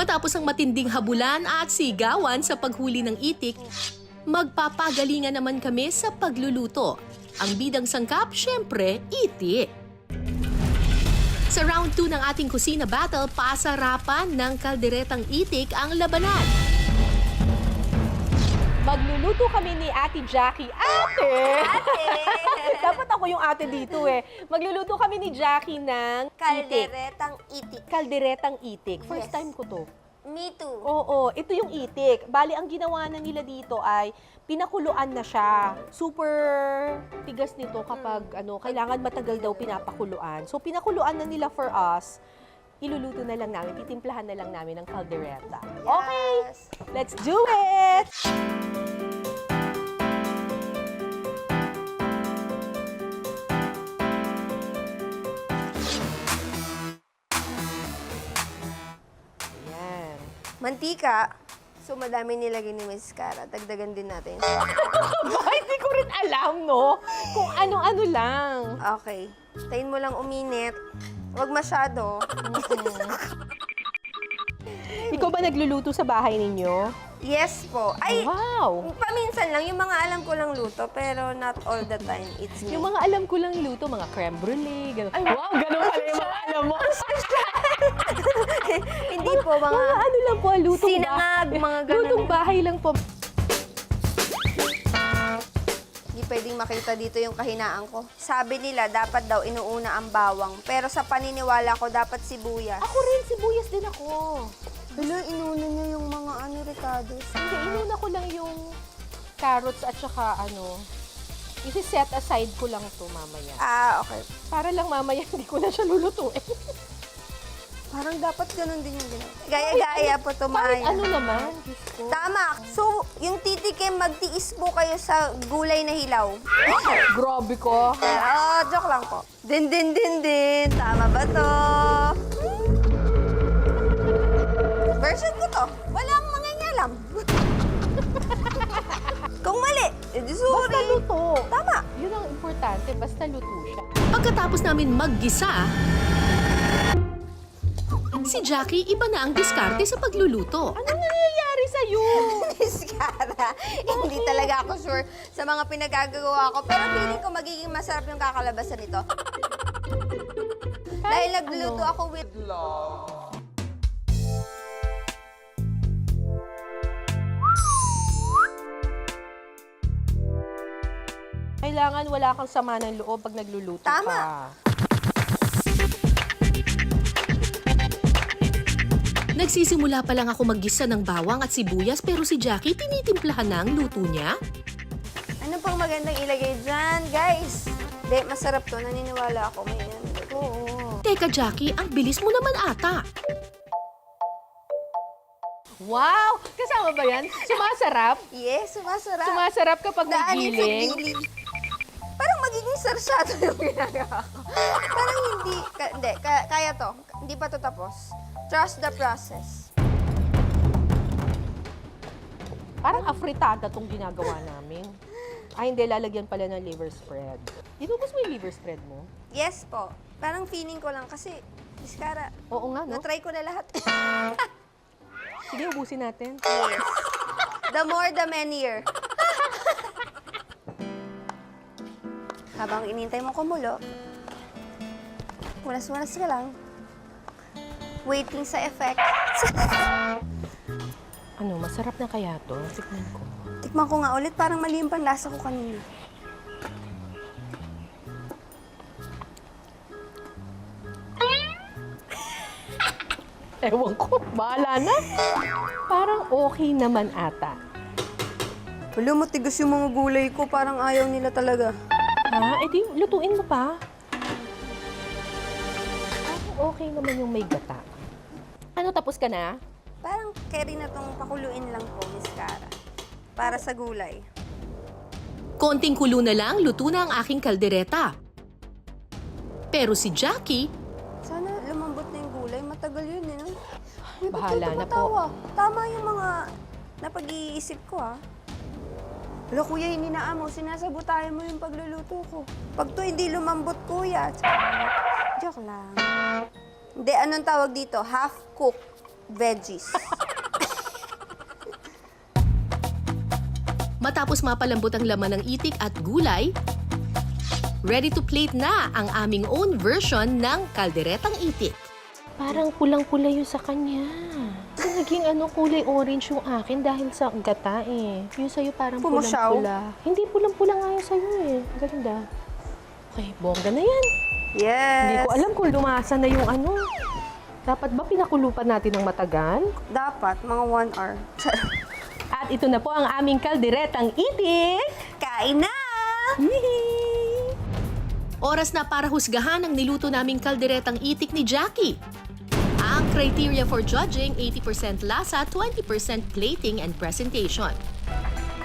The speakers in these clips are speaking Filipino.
Matapos ang matinding habulan at sigawan sa paghuli ng itik, magpapagalingan naman kami sa pagluluto. Ang bidang sangkap, syempre, itik. Sa round 2 ng ating kusina battle, pasarapan ng kalderetang itik ang labanan. Magluluto kami ni Ate Jackie. Ate! Ate! Dapat ako yung ate dito eh. Magluluto kami ni Jackie ng itik. Kalderetang itik. Kalderetang itik. First Yes. time ko to. Me too. Oo, ito yung itik. Bali, ang ginawa na nila dito ay pinakuluan na siya. Super tigas nito kapag ano, kailangan matagal daw pinapakuluan. So, pinakuluan na nila for us. Iluluto na lang namin, titimplahan na lang namin ng caldereta. Okay, Yes. let's do it! Mantika. So, madami nilagay ni Miss Cara. Dagdagan din natin. Baka hindi ko rin alam, no? Kung ano-ano lang. Okay. Tayin mo lang uminit. Huwag masyado. Ikaw ba nagluluto sa bahay ninyo? Yes po. Ay, Wow! paminsan lang. Yung mga alam ko lang luto, pero not all the time. It's me. Yung mga alam ko lang luto, mga creme brulee, gano'n. Ay, wow! Gano'n pala yung mga alam mo. Po, mga... Mga ano lang po, lutong Sinangag, mga ganun. Lutong bahay lang po. Hindi pwedeng makita dito yung kahinaan ko. Sabi nila, dapat daw inuuna ang bawang. Pero sa paniniwala ko, dapat sibuyas. Ako rin, sibuyas din ako. Hala, inuna niya yung mga ano, ricados. Hindi, inuna ko lang yung carrots at saka ano, isi-set aside ko lang to mamaya. Ah, okay. Para lang mamaya hindi ko na siya lulutuin. Parang dapat ganun din yung ginawa. Gaya-gaya po Kahit tumaya. ano naman, Diyos ko. Tama. So, yung titikim, magtiis po kayo sa gulay na hilaw. Grabe ko. Oh, joke lang po. Din, din, din, din. Tama ba to? Version ko to. Walang mangingialam. Kung mali, edi Basta sorry. luto. Tama. Yun ang importante, basta luto siya. Pagkatapos namin maggisa, si Jackie iba na ang diskarte sa pagluluto. Ano nangyayari sa'yo? Miss Cara, hindi talaga ako sure sa mga pinagagawa ko. Pero feeling ko magiging masarap yung kakalabasan nito. Dahil nagluto ano? ako with Kailangan wala kang sama ng loob pag nagluluto Tama. ka. Nagsisimula pa lang ako maggisa ng bawang at sibuyas pero si Jackie tinitimplahan na ang luto niya. Ano pang magandang ilagay dyan, guys? Hindi, masarap to. Naniniwala ako. May. Oo. Teka Jackie, ang bilis mo naman ata. Wow! Kasama ba yan? Sumasarap? Yes, sumasarap. Sumasarap kapag Daanin sa giling? gilid. Parang magiging sarsado yung ginagawa ko. Parang hindi, ka, hindi, ka- kaya to. Hindi pa to tapos. Trust the process. Parang afritada tong ginagawa namin. Ay, hindi. Lalagyan pala ng liver spread. Inubos mo yung liver spread mo? Yes po. Parang feeling ko lang kasi, Iskara, Oo nga, no? na-try ko na lahat. Sige, ubusin natin. yes. The more, the merrier. Habang inintay mo kumulo, walas-walas ka lang. Waiting sa effect. Ano, masarap na kaya to? Tikman ko. Tikman ko nga ulit, parang mali yung panlasa ko kanina. Ewan ko. Bahala na. Parang okay naman ata. Wala, matigas yung mga gulay ko. Parang ayaw nila talaga. Ha? Eh di, lutuin mo pa. Parang okay naman yung may gata. Ano, tapos ka na? Parang carry na tong pakuluin lang po, Miss Cara. Para sa gulay. Konting kulo na lang, luto na ang aking kaldereta. Pero si Jackie, Sana lumambot na yung gulay. Matagal yun, eh, no? Uy, Bahala na po. Tama yung mga napag-iisip ko, ah. Wala, kuya, hininaan mo. Sinasabotayan mo yung pagluluto ko. Pag to hindi lumambot, kuya. Joke lang. Hindi, anong tawag dito? Half cook. veggies. Matapos mapalambot ang laman ng itik at gulay, ready to plate na ang aming own version ng kalderetang itik. Parang pulang-pula yung sa kanya. So, naging ano, kulay orange yung akin dahil sa gata eh. Yung sa'yo parang Pumusyaw? pulang-pula. Hindi pulang-pula nga yung sa'yo eh. Ganda. Okay, bongga na yan. Yes. Hindi ko alam kung lumasa na yung ano. Dapat ba pinakulupan natin ng matagal? Dapat, mga one hour. At ito na po ang aming kalderetang itik. Kain na! Oras na para husgahan ang niluto naming kalderetang itik ni Jackie. Ang criteria for judging, 80% lasa, 20% plating and presentation.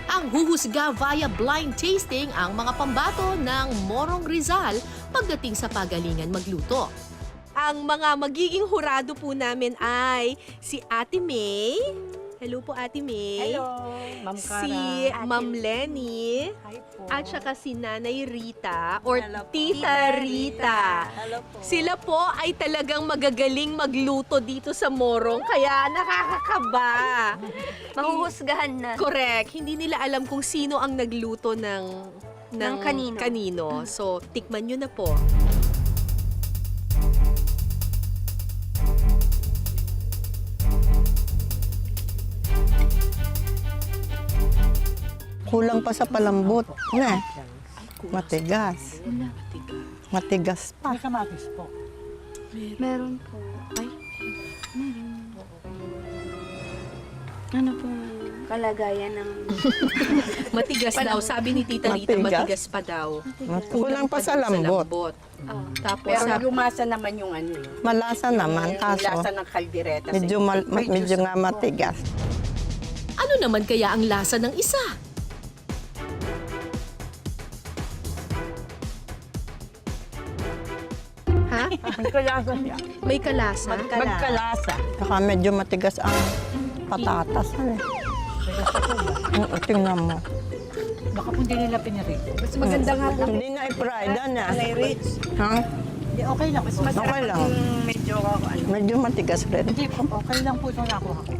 Ang huhusga via blind tasting ang mga pambato ng Morong Rizal pagdating sa pagalingan magluto. Ang mga magiging hurado po namin ay si Ate May. Hello po Ate May. Hello, Ma'am Cara. Si Ma'am Lenny. Hi po. At saka si Nanay Rita or Hello po. Tita Rita. Hello po. Sila po ay talagang magagaling magluto dito sa Morong kaya nakakakaba. Mahuhusgahan na. Correct. Hindi nila alam kung sino ang nagluto ng ng, Ng kanino. kanino. So, tikman nyo na po. Kulang pa sa palambot. Na. Matigas. Matigas pa. May kamatis po. Meron po. Ay. Ano po kalagayan ng... Matigas daw. Sabi ni Tita Rita, Matigas. matigas pa daw. Kulang pa sa lambot. Tapos, Pero sa, lumasa naman yung ano eh. Malasa naman, Yung kaso lasa ng kaldereta. medyo, mal, ma- medyo nga matigas. ano naman kaya ang lasa ng isa? Ha? Magkalasa siya. May kalasa? Magkalasa. Saka medyo matigas ang patatas. Ano eh. Oo, tingnan mo. Baka po hindi nila pinirito. Mas maganda nga po. Hindi na i-fried na. Anay Rich. Ha? Hindi, okay lang. Mas masarap Okay lang. medyo ano. Medyo matigas rin. Hindi po, okay lang po itong nakuha ko.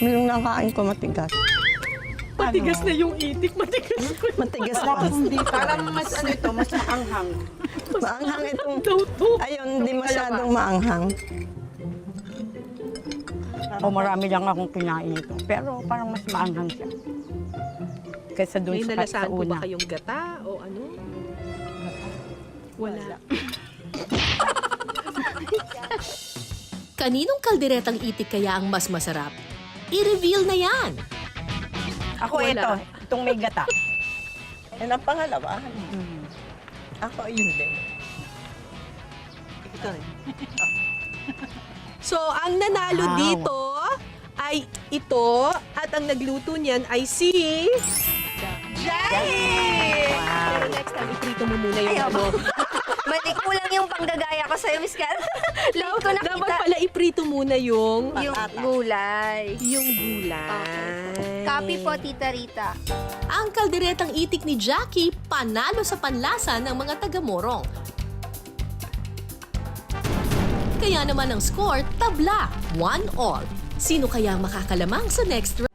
Yung nakain ko matigas. Matigas na yung itik, matigas ko. Matigas pa. Hindi Parang mas ano ito, mas maanghang. Maanghang itong... Ayun, hindi masyadong maanghang. O marami lang akong kinain ito. Pero parang mas maanghang siya. Kaysa doon May sa, sa nalasaan po una. ba kayong gata o ano? Wala. Kaninong kalderetang itik kaya ang mas masarap? I-reveal na yan! Ako Wala. ito, itong may gata. Yan ang pangalawa. Ako yun din. Ito rin. So, ang nanalo Wow. dito ay ito at ang nagluto niyan ay si... Jai! Pero next time, iprito mo muna yung ano. Mali, kulang yung panggagaya ko sa'yo, Miss Kat. Late ko Dapat nakita pala iprito muna yung... yung gulay. Yung gulay. Copy po, Tita Rita. Ang kalderetang itik ni Jackie panalo sa panlasa ng mga taga-morong. Kaya naman ang score, tabla, one all. Sino kaya ang makakalamang sa next round?